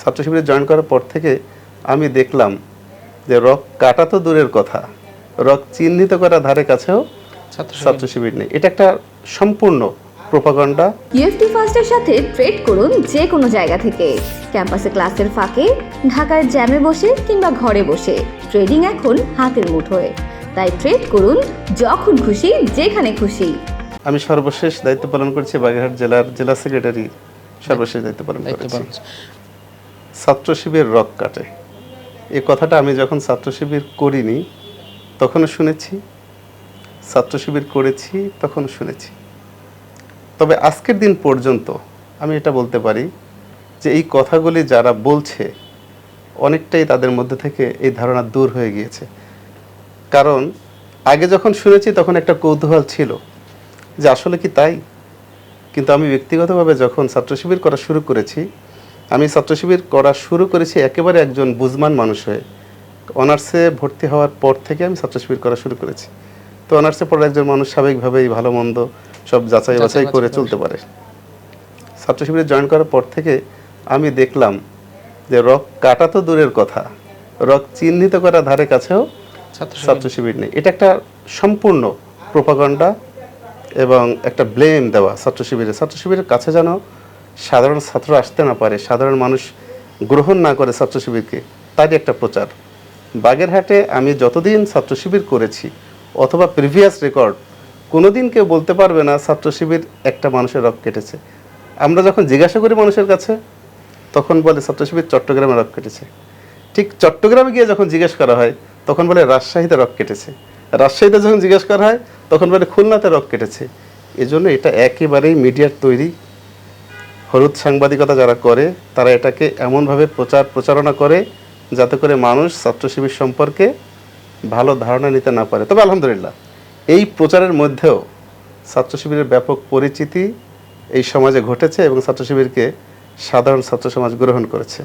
ছাত্র শিবিরে জয়েন করার পর থেকে আমি দেখলাম যে রক কাটা তো দূরের কথা। রক চিহ্নিত করা ধারে কাছেও ছাত্র ছাত্র শিবির নেই। এটা একটা সম্পূর্ণ প্রোপাগান্ডা ইউএফটি ফার্স্টের সাথে ট্রেড করুন যে কোনো জায়গা থেকে। ক্যাম্পাসে ক্লাসের ফাঁকে ঢাকার জ্যামে বসে কিংবা ঘরে বসে। ট্রেডিং এখন হাতের মুঠোয়। তাই ট্রেড করুন যখন খুশি যেখানে খুশি। আমি সর্বশেষ দায়িত্ব পালন করছি বাগেরহাট জেলার জেলা সেক্রেটারি সর্বশেষ দায়িত্ব পালন করছে। ছাত্র শিবির রক কাটে। এ কথাটা আমি যখন ছাত্র শিবির করিনি, তখনও শুনেছি। ছাত্র শিবির করেছি তখন শুনেছি। তবে আজকের দিন পর্যন্ত আমি এটা বলতে পারি যে এই কথাগুলি যারা বলছে, অনেকটাই তাদের মধ্যে থেকে এই ধারণা দূর হয়ে গিয়েছে। কারণ আগে যখন শুনেছি, তখন একটা কৌতূহল ছিল যে আসলে কি তাই? কিন্তু আমি ব্যক্তিগতভাবে যখন ছাত্র শিবির করা শুরু করেছি আমি ছাত্র শিবির করা শুরু করেছি একেবারে একজন বুঝমান মানুষ হয়ে। অনার্সে ভর্তি হওয়ার পর থেকে আমি ছাত্র শিবির করা শুরু করেছি। তো অনার্সে পড়ে একজন মানুষ স্বাভাবিকভাবেই ভালো মন্দ সব যাচাই বাছাই করে চলতে পারে। ছাত্র শিবিরে জয়েন করার পর থেকে আমি দেখলাম যে রক কাটা তো দূরের কথা রক চিহ্নিত করা ধারে কাছেও ছাত্র ছাত্র শিবির নেই। এটা একটা সম্পূর্ণ প্রোপাগান্ডা এবং একটা ব্লেম দেওয়া ছাত্র শিবিরে ছাত্র শিবিরের কাছে যেন সাধারণ ছাত্র আসতে না পারে, সাধারণ মানুষ গ্রহণ না করে ছাত্র শিবিরকে তারই একটা প্রচার। বাগেরহাটে আমি যতদিন ছাত্র শিবির করেছি, অথবা প্রিভিয়াস রেকর্ড কোনোদিন কেউ বলতে পারবে না ছাত্র শিবির একটা মানুষের রক কেটেছে। আমরা যখন জিজ্ঞাসা করি মানুষের কাছে, তখন বলে ছাত্র শিবির চট্টগ্রামে রক কেটেছে। ঠিক চট্টগ্রামে গিয়ে যখন জিজ্ঞেস করা হয়, তখন বলে রাজশাহীতে রক কেটেছে। রাজশাহীতে যখন জিজ্ঞেস করা হয়, তখন বলে খুলনাতে রক কেটেছে। এজন্য এটা একেবারেই মিডিয়ার তৈরি হলুদ সাংবাদিকতা যারা করে, তারা এটাকে এমনভাবে প্রচার, প্রচারণা করে যাতে করে মানুষ ছাত্র শিবির সম্পর্কে ভালো ধারণা নিতে না পারে। তবে আলহামদুলিল্লাহ, এই প্রচারের মধ্যেও ছাত্র শিবিরের ব্যাপক পরিচিতি এই সমাজে ঘটেছে এবং ছাত্র শিবিরকে সাধারণ ছাত্র সমাজ গ্রহণ করেছে।